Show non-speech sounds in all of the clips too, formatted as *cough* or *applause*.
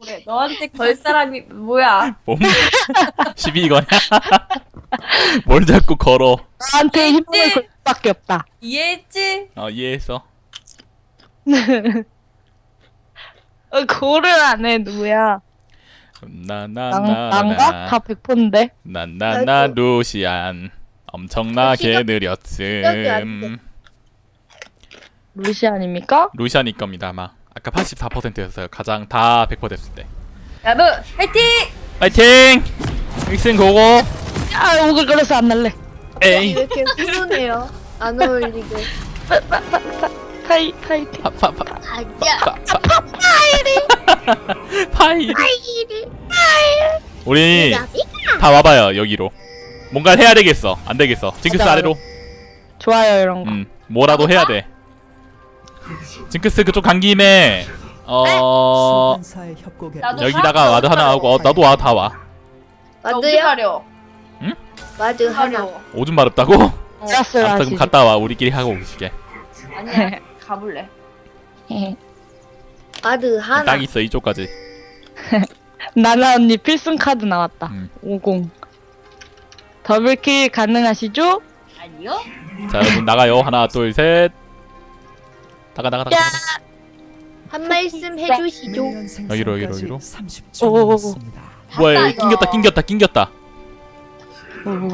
그래 너한테 걸 사람이 뭐야? 몸 *laughs* 시비 거냐? *laughs* 뭘 자꾸 걸어? 나한테 힘을 걸 수밖에 없다. 이해했지? 어 이해했어. *laughs* 어, 고를 안 해, 누구야? 난, 난가? 다 나나나나 100%인데. 나나나 루시안 엄청나게 안 느렸음. 루시 아닙니까? 루시안일 겁니다 아마. 아까 84%였어요. 가장 다 100% 됐을 때. 여러분 화이팅! 파이팅! 믹슨 고고. 아, 오글 걸어서 안 날래. 에이. 이렇게 훈훈해요. 안 어울리게. 파이, 파이팅. 파 파 파 가자. 파이리. 파이리. 우리. 다 와봐요 여기로. 뭔가 해야 되겠어. 안 되겠어. 징크스 아래로. 좋아요, 이런 거. 음 뭐라도 해야 돼. 징크스 그쪽 간 김에 어 나도 여기다가 와드 하나 하고 어 나도 와 다 와. 와드요? 가려. 와드 하나. 가려. 오줌 마렵다고? 알았어요, 아무튼 아시죠? 그럼 갔다 와 우리끼리 하고 오시게. 아니야 *laughs* 가볼래. 와드 하나. 딱 있어 이쪽까지. *laughs* 나나 언니 필승 카드 나왔다. 음. 50. 더블킬 가능하시죠? 아니요? 자 여러분 나가요 하나 둘 셋. 나가 나가 나가. 한 말씀 해주시죠. 미니언 여기로, 여기로, 여기로. 30초 오오오오. 남았습니다. 뭐야 여기 낑겼다 이거. 낑겼다 낑겼다. 오.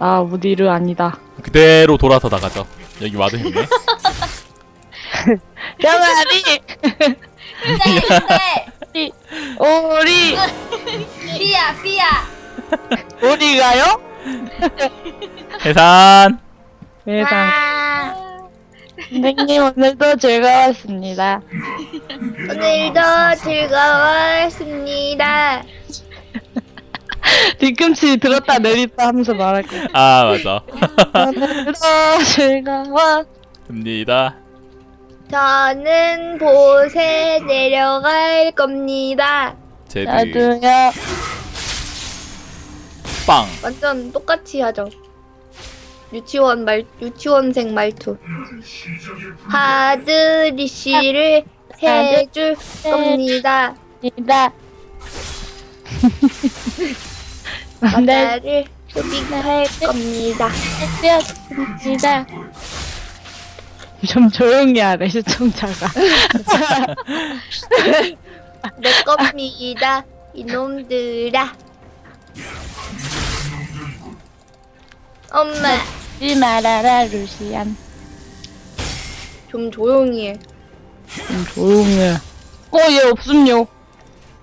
아, 무디르 아니다. 그대로 돌아서 나가죠. 여기 와도 했네. 병아리! 근데 오리! 삐야 삐야. 오리가요? 해산. 세상. 아, 선생님, 오늘도 즐거웠습니다. 오늘도 즐거웠습니다. *laughs* 뒤꿈치 들었다 내렸다 하면서 말할 거. 아 맞아. 오늘도 즐거워. 습니다. *laughs* 저는 보세 내려갈 겁니다. 제드 나도요. 빵. 완전 똑같이 하죠. 유치원 말 유치원생 말투. 하드리시를 해줄 겁니다. 입니다. 네, 나를 소비할 겁니다. 되었습니다. 좀 조용히 하래 시청자가. 내 겁니다. 이놈들아. 엄마, 지 말아라 루시안. 좀 조용히 해. 좀 조용히 해. 어얘 없음요.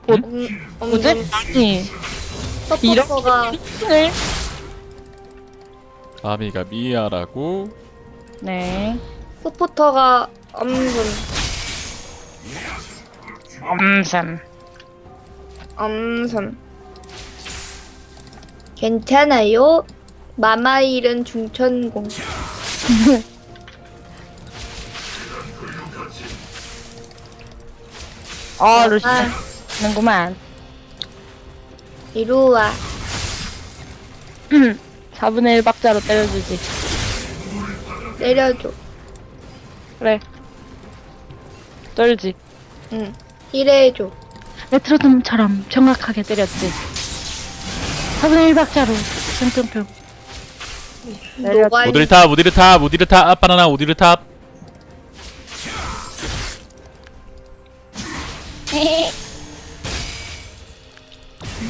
음, 뭐지? 아니. 서포터가 네. 마미가 미아라고. 네. 서포터가 엄분 엄삼. 엄선. 괜찮아요. 마마일은 중천공. *laughs* 어 루시안. 는구만. 이루와 4분의 1 박자로 때려주지. 내려줘. 그래. 떨지. 응. 힐해줘. 메트로놈처럼 정확하게 때렸지. 4분의 1 박자로 평평평. 내려. 노가 우디르 탑 우디르 탑 우디르 탑 아, 바나나 우디르 탑.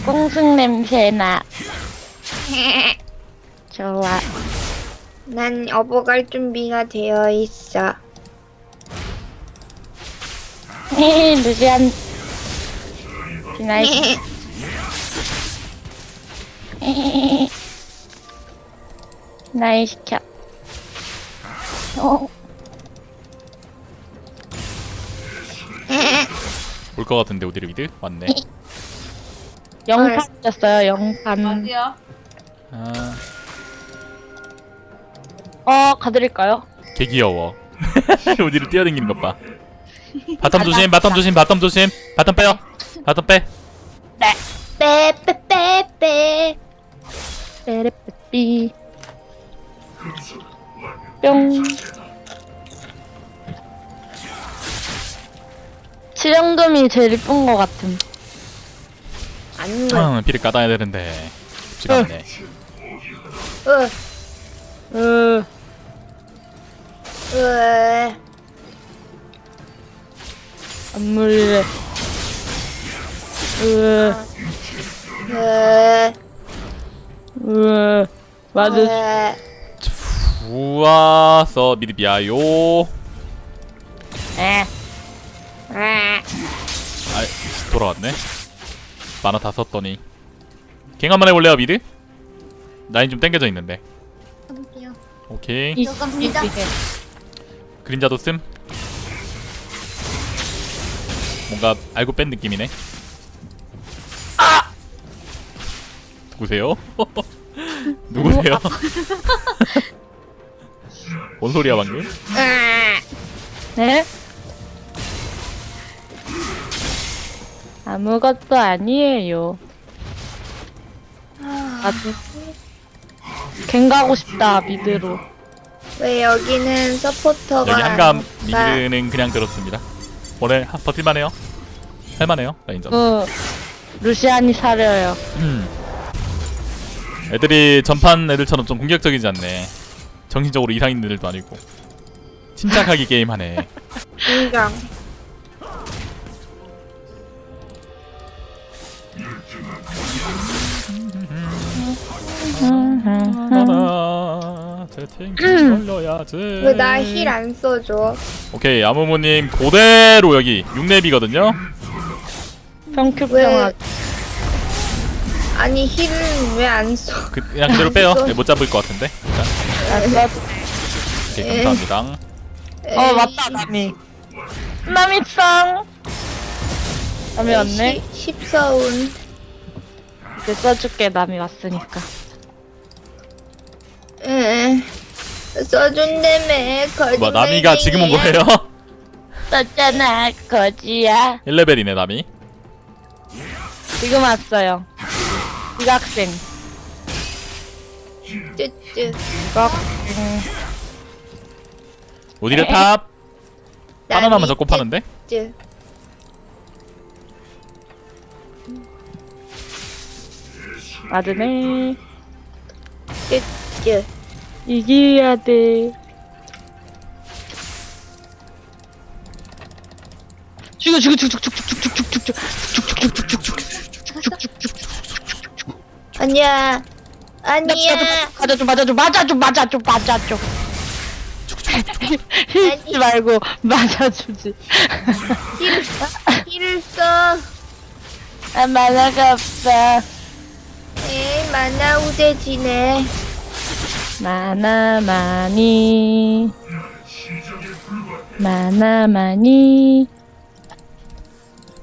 꽁승 냄새나. 좋아. 난 업어갈 준비가 되어 있어. *laughs* 루시안. *laughs* 비나이. *laughs* 나이 시켜. 어. 올 것 같은데 우디르 미드 왔네. 영판이었어요. *laughs* 영판. 어디야? 아, 어 가드릴까요? 개 귀여워. *laughs* 우디르 뛰어다니는 것 봐. *laughs* 바텀 조심, 바텀 조심, 바텀 조심. 바텀 빼요. 바텀 빼. 빼빼빼빼. 빼레빼삐. 뿅. 칠영금이 제일 이쁜 것 같음. 안 돼. 음, 피를 까다야 되는데 쉽지가 않네 으, 으, 으. 안 물래. 으, 으, 으, 맞아. 으. 좋아서 미리 미아요 에. 아, 아 돌아왔네 만화 다 썼더니 갱 한번 해볼래요 미드? 라인 좀 땡겨져 있는데. 오케이 이. 그림자도 씀 뭔가 알고 뺀 느낌이네 아! 누구세요? *laughs* 누구세요? *laughs* 뭔 소리야 방금? 아. 네? 아무것도 아니에요. 아주 갱 가고 싶다 미드로. 왜 여기는 서포터가 여기 한감 나- 미드는 그냥 그렇습니다 오늘 하- 버틸만해요 할만해요 라인전 그 루시안이 사려요. 음. 애들이 전판 애들처럼 좀 공격적이지 않네 정신적으로 이상 있는 애들도 아니고. 침착하게 *laughs* 게임하네. 인정. 하나 채팅 걸려야지 왜나힐 안 써줘? 오케이 아무모님 그대로 여기 6렙이거든요? 평큐병아 아니 힐은 왜 안 써? 그, 그냥 그대로 빼요 네, 못 잡을 것 같은데 자, 오케이 감사합니다 어 맞다 남이. 남이짱. 남이 왔네. 10서운 이제 써줄게 남이 왔으니까. 응 써준다며 거짓말 뭐 나미가 지금 온 거예요? *laughs* 썼잖아 거지야. 1레벨이네 나미 지금 왔어요. 이학생. 쯔쯔 이학생. 오디레 탑 바나나만 잡고 파는데? 쯔 맞으네. 쯔쯔 이겨야 돼. 죽여 죽여 죽여 죽여 죽여 죽여 죽여 죽여 아니야. 아니야. 맞아줘 맞아줘 맞아줘 맞아줘 맞아줘 힐지 말고 맞아주지. 힐 힐을 써. 아 만화가 없어. 에이 만나 우대지네. 만화 많이. 만화 많이.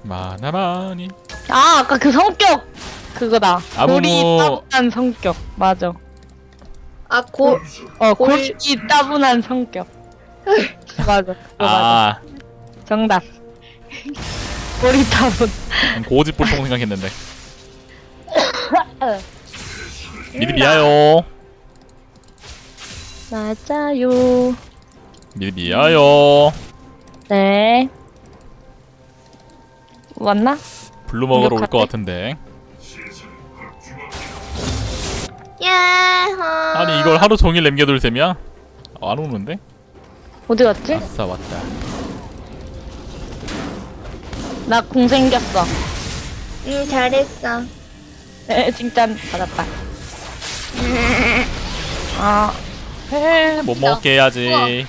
마나마니 아 아까 그 성격 그거다. 아무모- 골이 따분한 성격. 맞아. 아 고 어 골- 골이 따분한 성격. *laughs* 맞아. 그거 맞아. 아 정답. 골이 따분. 고집 볼통 생각했는데. *laughs* 미리 미아요 맞아요. 미리 미아요 네. 왔나? 블루 먹으러 올 것. 같은데 야호 아니 이걸 하루 종일 남겨둘 셈이야? 어, 안 오는데? 어디 갔지? 아싸 왔다 나 공 생겼어 응 잘했어 에 칭찬 받았다 *laughs* 아못 먹게 해야지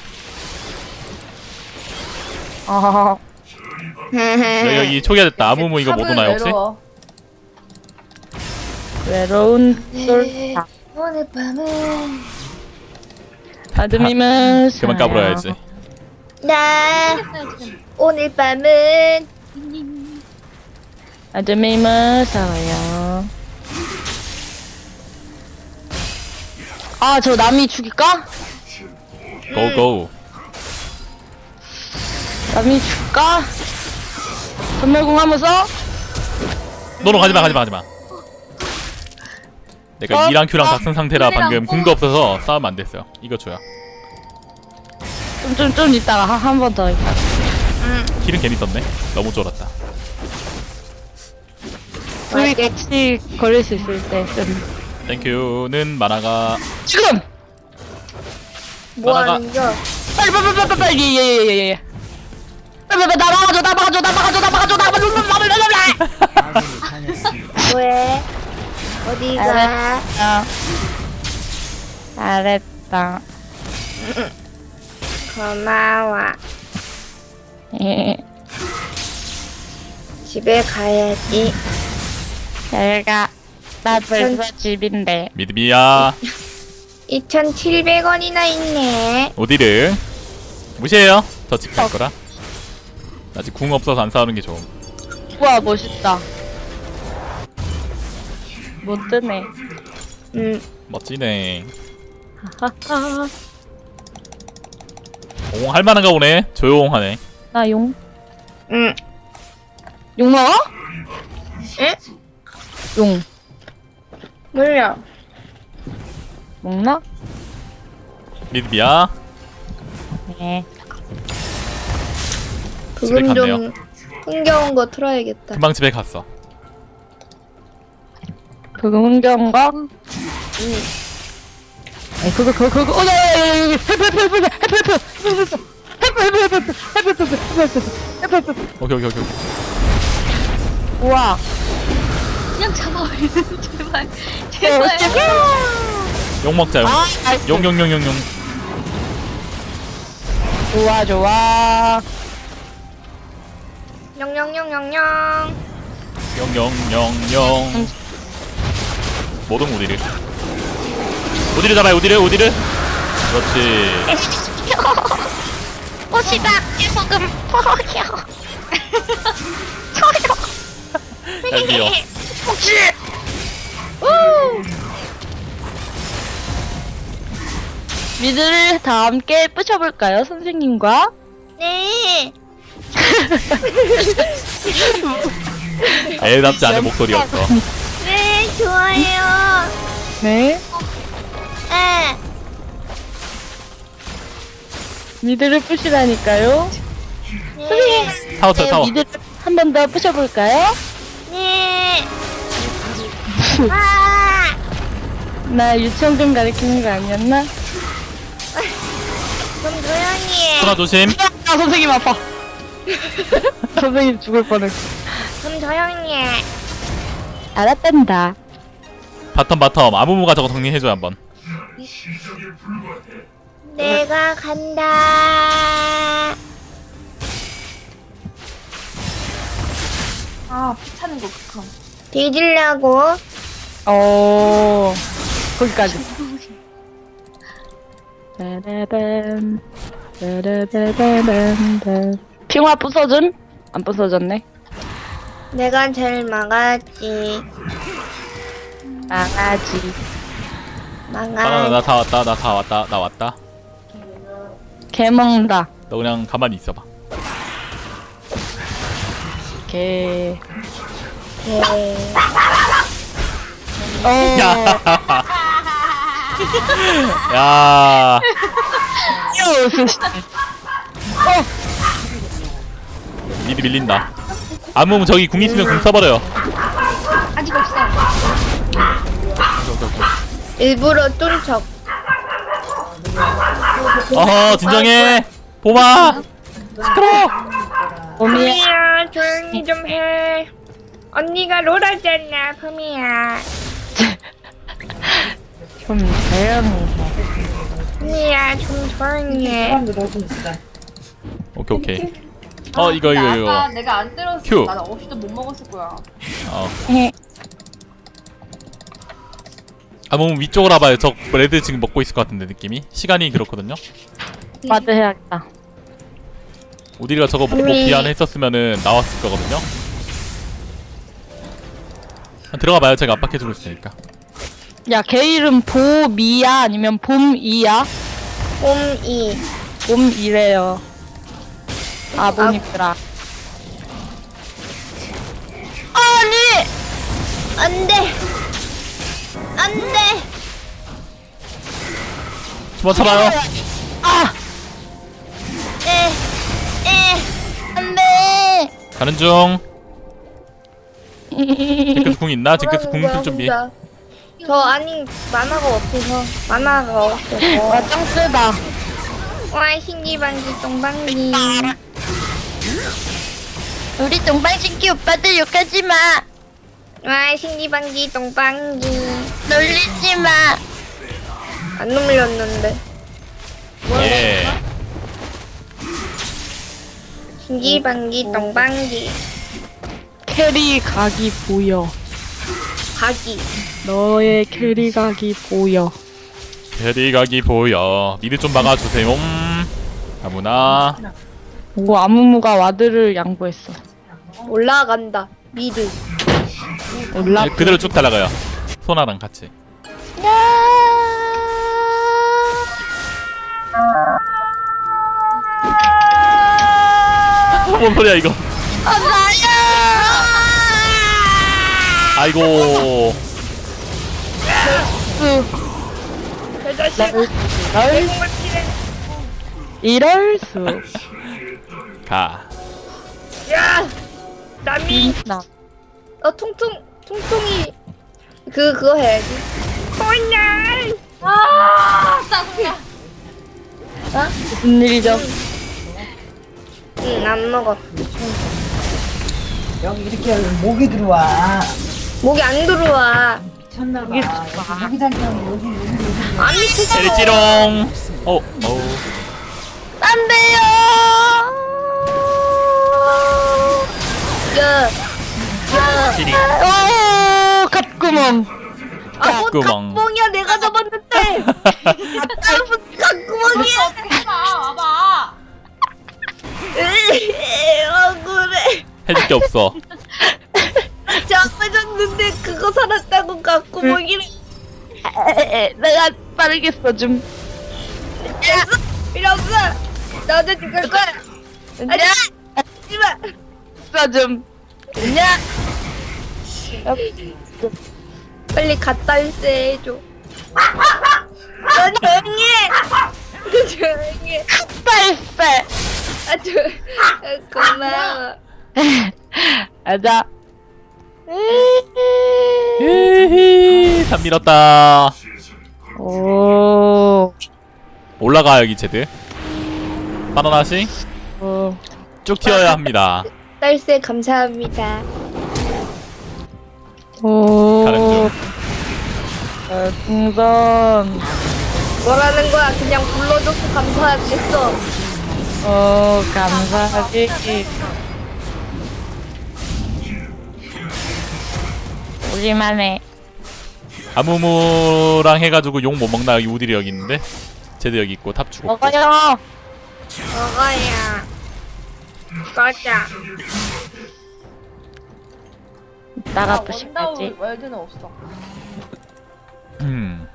어, 여기, 여기 초기화 됐다 아무무 이거 못 오나요 혹시? 외로워. 외로운 네. 솔타 오늘 밤은 아드님은 그만 까불어야지 나 오늘 밤은 아드님은 싸워요 아 저 남이 죽일까? 고고 남이 죽일까? 전멸공 하면서 너너 가지마 가지마 가지마 내가 어? 2랑 Q랑 어? 다쓴 상태라 그래요. 방금 궁도 없어서 싸우면 안 됐어요 이거 줘요 좀 좀 좀 이따가 한 번 더 이따가 응. 킬은 괜히 썼네 너무 쫄았다 우리 같이 걸릴 수 있을 때 쓴. 땡큐는 만화가 지금! 뭐 만화가- 하는 겨? 빨리 빨리 빨리 빨리 빨리 예예예예. 빨리 빨리 나 막아줘 나 막아줘 나 막아줘 나 막아줘 나 막아줘 나 막아줘 왜? 어디가? 잘했다. 잘했다. 고마워. 예. 집에 가야지. 잘가. 나 벌써 집인데. 미드비야 2,700원이나 있네. 오디르 무시해요 저 집 갈 거라 아직 궁 없어서 안 싸우는 게 좋음 우와 멋있다. 못 뜨네. 응. 멋지네 *laughs* 하하. 오 할만한가 보네 조용하네 나 용. 응. 용 먹어? 응? 용. 몰라. 먹나? 미드비야 네. 집에 갔네요. 좀 흥겨운 거 틀어야겠다. 금방 집에 갔어 그거 흥겨운 거? 응. 아니 그거 그거 그거 어나 헬프 헬프 헬프 헬프 헬프 헬프 헬프 헬프 헬프 헬프 헬프 헬프 오케이 오케이 오케이 우와 그냥 잡아버리는 제발 제발 용 먹자 용아 용용용용용 좋아 좋아 영영영영영. 용용용용 모든 우디르 우디르 잡아요 우디르 우디르 그렇지. 꽃이다 소금 퍼겨 잘 비어. *laughs* 미드를 다 함께 부셔볼까요 선생님과? 네. *laughs* 애답지 않은 목소리였어. 네, *laughs* 좋아요. 네 네. 미드를 부시라니까요 네. 타워 쳐 타워 미드를 한 번더 부셔볼까요? 네. *laughs* 와. 나 유치원금 가르치는 거 아니었나? 좀 조용히 해. 소나 조심 아 선생님 아파 *laughs* 선생님 죽을 뻔했어 좀 조용히 해. 알았단다 바텀 바텀 아무무가 저거 정리해줘요 한번 내가 간다. 아 피 차는 거 극혐 뒤질라고. 어 거기까지 핑화 부서줌? 안 부서졌네 내가 제일 막았지. 망아지 바나나 막아. 나다 왔다 나 다 왔다 나 왔다 개 먹는다 너 그냥 가만히 있어봐 개 네. 어, 야 야, 귀여워, 스시. 미드 밀린다. 아무 저기 궁 있으면 궁 써버려요. 아직 없어 일부러 쫀 척. 어허, 진정해. 보마. 시끄러. 푸미야, 조용히 좀 해. 언니가 롤하잖아, 푸미야. 좀 조용히 해. 푸미야, 좀 조용히 해. 오케이 오케이. 어 이거 이거 아까 이거. 내가 안 큐. 때렸으면 나는 없이도 못 먹었을 거야 어. 해. 아무 위쪽으로 와봐요. 저 레드 지금 먹고 있을 것 같은데 느낌이. 시간이 그렇거든요. 와드 해야겠다. 우디가 저거 먹고 기한했었으면은 나왔을 거거든요. 아, 들어가 봐요. 제가 압박해주고 있으니까. 야, 걔 이름 보미야? 아니면 봄이야? 봄이. 봄이래요. 아, 보니까. 아니! 안 돼. 안 돼. 도망쳐봐요. 아! 에, 에. 가는 중 징크스 궁 있나? 징크스 궁 뭐라는 쓸 준비 거야, 혼자. 저 아니 만화가 없어서 만화가 없어서 와짱 세다 와 신기방기 똥방기 우리 동방신기 오빠들 욕하지 마. 와 신기방기 똥방기 놀리지 마. 안 놀렸는데. 예. 신기방기 똥방기 캐리 각이 보여. 가기 너의 캐리 각이 보여. 대리각이 보여. 미드 좀 막아주세요. 음. 아무나. 오 아무무가 와드를 양보했어. 올라간다. 미드. 올라 네, 그대로 쭉 달아가요. 소나랑 같이 뭔 소리야 이거? 아이고. 이럴 이럴 수 가. 야 남이. 나. 어 통통 통통이. 그 그거 해야지 콜날. 아, 짜증나. 무슨 일이죠? 응안 먹어 여기 이렇게 하면 목이 들어와. 목이 안 들어와 미쳤나봐. 여기 장면 여기 여기. 안 미치잖아 대리찌롱 어 어. 안 돼요. 야 찌리 오 갑구멍 아뭐 구멍. 각봉이야 내가 잡았는데 *laughs* 무슨 각구멍이야 억울해 해줄 게 없어. *laughs* 잡아줬는데 그거 살았다고 각구멍이래 *laughs* 내가 빠르게 써줌 필요 없어 너도 죽을 거야. 아니야. 하지마. 써줌 야 빨리 갖다 일세 해줘. 너 조용히 해 조용히 해. 빨빨. 아, 조, 아, 고마워. *laughs* 아자. 히히. 다 밀었다. 오. 올라가 여기 제드 바나나씨? 오. 쭉 튀어야 합니다. 딸세 감사합니다. 오. 가는 중. 어, 풍선. 뭐라는 거야 그냥 불러줘서 감사하겠어 어, 감사하지. 우리만의 아무무랑 해가지고 욕 못 먹나 여기 우딜이 여기 있는데 제드 여기 있고 탑 주고 먹어요. 먹어야 꺼자 이따가 또 원다운 시까지. 월드는 없어. 음.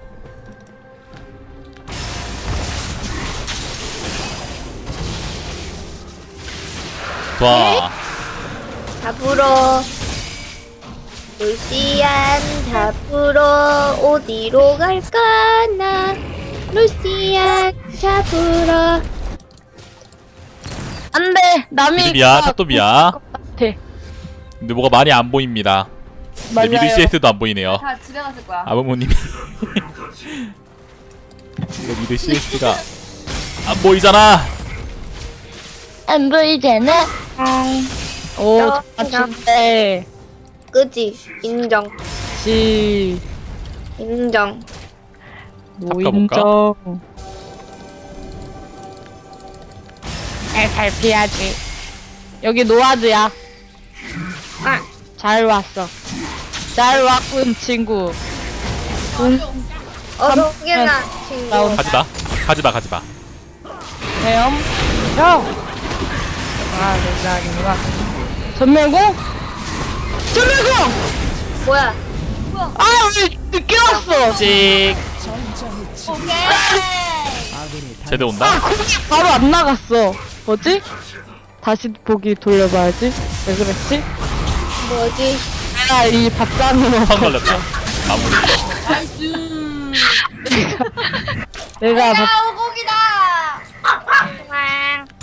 좋아 잡으러 루시안 잡으러 어디로 갈까나 루시안 잡으러 안 돼. 남이. 미드비야 탑도비야 같아. 근데 뭐가 많이 안 보입니다 근데 맞아요. 미드 CS도 안 보이네요 다 집에 갔을 거야. 아무모님이 근데 미드 CS가 안 보이잖아 안 보이잖아. 오, 나- 맞춘데. 그지 인정 지. 인정 노인정. 잘 피하지. 여기 노아드야. 아 잘 왔어. 잘 왔군, 친구. 어서 오게나 친구 나온- 가지마 가지마 가지마 대염. 형. 아, 내가 아니구나. 전멸공? 전멸공! 뭐야 아, 왜 늦게 왔어? 찍 제드 온다 아, 공이 바로 안 나갔어. 뭐지? 다시 보기 돌려봐야지. 왜 그랬지? 뭐지 내가 이 밥상으로 선 걸렸죠 마무리 내가 밥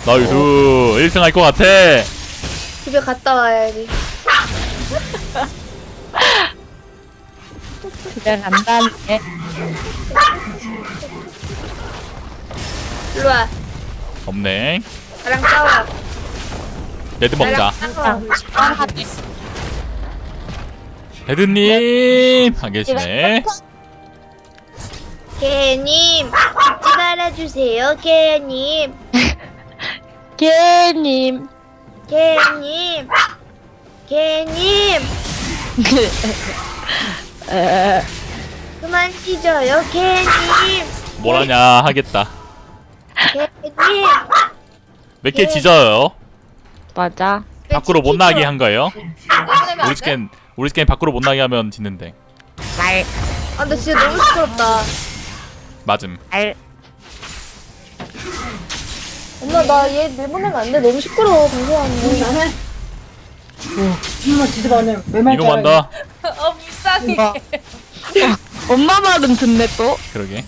나이스 1등 할것 같아 집에 갔다 와야지. 집에 간다네. 일로 와. 없네. 나랑 싸워. 레드 먹자. 나랑 싸워. 레드님 안 계시네. 개님 잊지 말아주세요. 개님. 개님. 개님. 개님. 에, 그만 찢어요. 개님. 뭘하냐 하겠다. 개님. 몇개 짖어요. 맞아. 밖으로 못 나게 한 거예요. 우리 스캔 우리 스캔 밖으로 못 나게 하면 짖는데. 알, 아, 나 진짜 너무 시끄럽다. 맞음. 알. 엄마, 나 얘 내보내면 안 돼. 너무 시끄러워, 방송하는데. 나는 이놈아 지도 않네 왜말 이놈한다. 뭐. 엄마 말은 듣네 또. 그러게.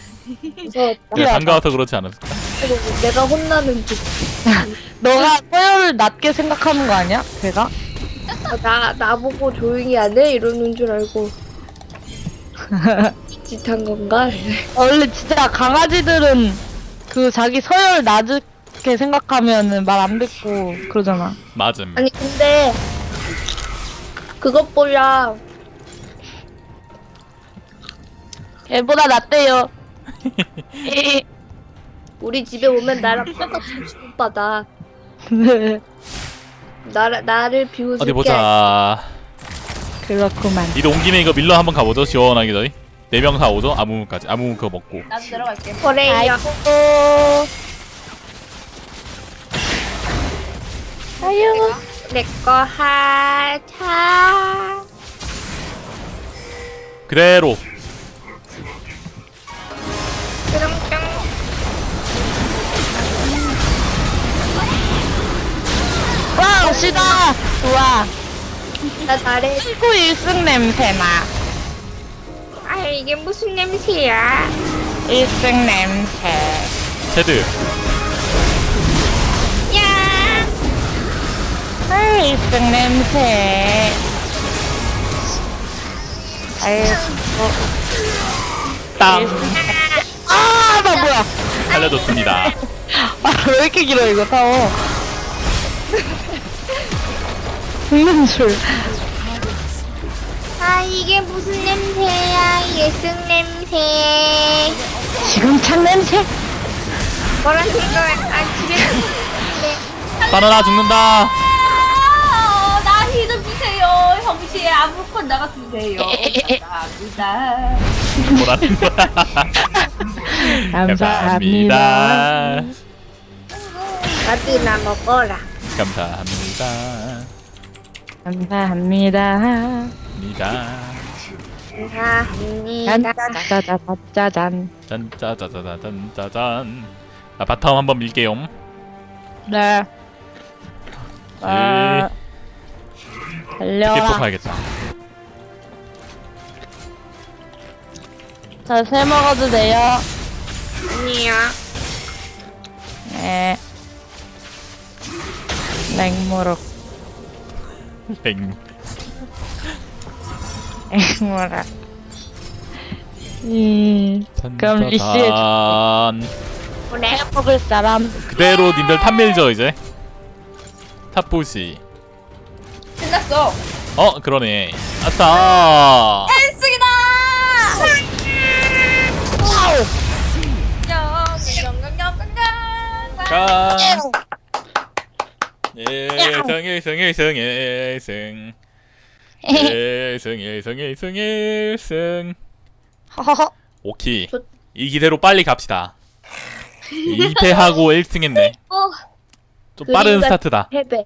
무서웠다. 내가 반가워서 그렇지 않았을까? 그리고 내가 혼나는 듯. *laughs* 너가 서열을 낮게 생각하는 거 아니야? 걔가? 아, 나, 나보고 조용히 안 해? 이러는 줄 알고. *laughs* 짓한 건가? 원래 진짜 강아지들은 그 자기 서열 낮 게 생각하면은 말 안 듣고 그러잖아. 맞음. 아니, 근데, 그것보다, 얘보다 낫대요. *laughs* 우리 집에 오면 나랑 똑같은 취급받아. 나, 나를 비웃을 어디 게 보자. 그렇구만. 니도 온 김에 이거 밀러 한번 가보죠. 시원하게 저희. 네명다 오죠. 아무무까지. 아무무 그거 먹고. 나도 내려갈게. 그래요. 아이고. 아유. 내거 하차. 그대로. 와, 시다. 좋아. 나 잘해. 친구 1승 냄새나. 아, 이게 무슨 냄새야? 1승 냄새. 체드. 아유, 1승 냄새. 아이고. 땅. 아, 나 뭐야. 살려줬습니다. *laughs* 아, 왜 이렇게 길어, 이거 타워. 죽는 줄. 아, 이게 무슨 냄새야? 예승 냄새. 지금 찬 냄새? 뭐라 생각해? 아, 집에 *laughs* 네. 바나나 죽는다. 아무건 나가 주세요. 감사합니다. 뭐라는 거야. 감사합니다. 나도나 먹어라. 감사합니다. 감사합니다. 감사합니다. 짠짜자자자잔. 짠짜자자잔 짜잔. 나 바텀 한번 밀게요. 네. 아, 이 렇게 달려와. 뽑아야겠다. 자, 새 먹어도 돼요. 아니야. 네. 맹무룩, 뱅. 맹무룩. 음, 그럼 리씨 짠짜잔. 그래. 해 먹을 사람. 그대로 님들 탑 밀죠 이제. 탑 보시. 끝났어. 어 그러네. 아싸. 헬스기다. 와우! 가. 일승 일승 일승 일승. 일승 일승 일승 일승. 허허허. 오키. 좋- 이 기대로 빨리 갑시다. 2패하고 1승 했네. *laughs* 어. 좀 빠른 스타트다. 패배.